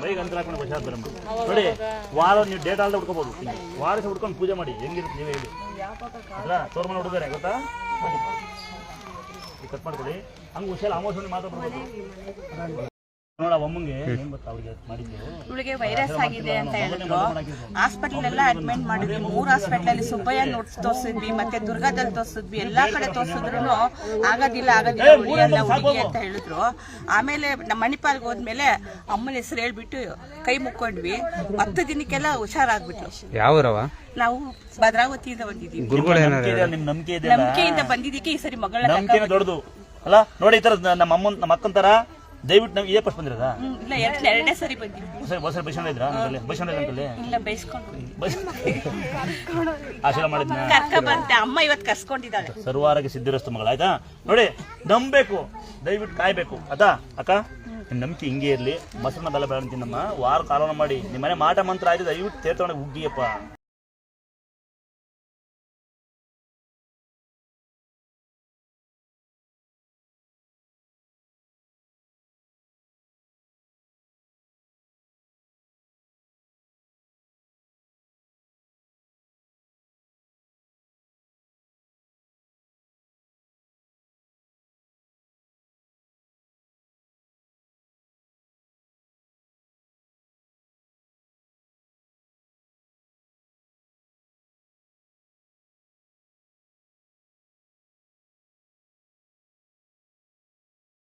Bike ಅಂತ ಹಾಕೊಂಡು ಬರಮ್ಮ. ನೋಡಿ, ವಾರ ನೀವು ಡೇಟ್ ಅಲ್ಲದೆ ಹುಡ್ಕೋಬಹುದು ವಾರ ಹುಡ್ಕೊಂಡು ಪೂಜೆ ಮಾಡಿ. ಹೆಂಗಿರುತ್ತೆ ನೀವೇ ಹೇಳಿ. ಅಲ್ಲ ತೋರ್ಮನೆ ಹುಡುಗರೆ, ಗೊತ್ತಾ? ಕಟ್ ಮಾಡ್ಕೊಳ್ಳಿ. ಹಂಗೆ ಹುಷಾರು ಅಮೋಷಣೆ ಮಾತ್ರ ಇವಳಿಗೆ ವೈರಸ್ ಆಗಿದೆ ಅಂತ ಹೇಳಿದ್ರು. ಹಾಸ್ಪಿಟಲ್ ಎಲ್ಲ ಅಡ್ಮಿಟ್ ಮಾಡಿದ್ವಿ. ಮೂರು ಹಾಸ್ಪಿಟಲ್ ಅಲ್ಲಿ ಸುಬ್ಬಯ್ಯ ನೋಡ್ಸ್ ತೋರ್ಸಿದ್ವಿ ಮತ್ತೆ ದುರ್ಗಾದಲ್ಲಿ ತೋರ್ಸಿದ್ವಿ. ಎಲ್ಲಾ ಕಡೆ ತೋರಿಸಿದ್ರು ಆಗೋದಿಲ್ಲ ಆಗೋದಿಲ್ಲ ಹುಡುಗಿ ಅಂತ ಹೇಳಿದ್ರು. ಆಮೇಲೆ ನಮ್ಮ ಮಣಿಪಾಲ್ಗೆ ಹೋದ್ಮೇಲೆ ಅಮ್ಮನ ಹೆಸರು ಹೇಳ್ಬಿಟ್ಟು ಕೈ ಮುಕ್ಕೊಂಡ್ವಿ. ಹತ್ತು ದಿನಕ್ಕೆಲ್ಲ ಹುಷಾರಾಗ್ಬಿಟ್ಲು. ಯಾವ ನಾವು ಭದ್ರಾವತಿಯಿಂದ ಬಂದಿದ್ದೀವಿ. ಗುರುಗಳು ಏನಾರ ನಂಬಿಕೆ ಇದೆ ನಂಬಿಕೆ ಇದೆ ನಂಬಿಕೆಯಿಂದ ಬಂದಿದ್ದಕ್ಕೆ ಈ ಸರಿ ಮಗಳ ಅಲ್ಲ ನೋಡಿ ಈ ತರ ನಮ್ಮ ಅಮ್ಮನ್ ನಮ್ಮ ಅಕ್ಕನ ತರ ದಯವಿಟ್ಟು ನಾವು ಇದೇ ಫಸ್ಟ್ ಬಂದಿರೋದಾ? ಇಲ್ಲ ಎರಡ್ ಎರಡನೇ ಸರಿ ಬಂದಿದ್ದೀವಿ ಸರಿ ಬಸ್ ಬೈಸಂಡ ಇದ್ರಾ ನಮ್ಮಲ್ಲಿ ಬೈಸಂಡ ಅಂತಲ್ಲಿ ಇಲ್ಲ ಬೈಸ್ಕೊಂಡು ಬಸ್ ಆಶೀರ್ವಾದ ಮಾಡಿದ್ನ? ಕರ್ಕ ಬಂತೆ ಅಮ್ಮ ಇವತ್ತು ಕರ್ಸ್ಕೊಂಡಿದ್ದಾಳೆ. ಸರ್ವಾರಕ್ಕೆ ಸಿದ್ಧಿರಸ್ತು ಮಗಳ ಆಯ್ತಾ? ನೋಡಿ ನಂಬೇಕು ದಯವಿಟ್ಟು ಕಾಯ್ಬೇಕು ಆಯ್ತಾ? ಅಕ್ಕ ನಿಮ್ ನಂಬಿಕೆ ಹಿಂಗೆ ಇರ್ಲಿ ಮೊಸರನ್ನ ಬೆಲ್ಲ ಬೆಳ ತಿನ್ನಮ್ಮ ವಾರ ಕಾಲನ ಮಾಡಿ ನಿಮ್ಮನೆ ಮಾಟ ಮಂತ್ರ ಆಯ್ತು ದಯವಿಟ್ಟು ತೇರ್ತೊಂಡೆ ಉಗ್ಗಿಯಪ್ಪ.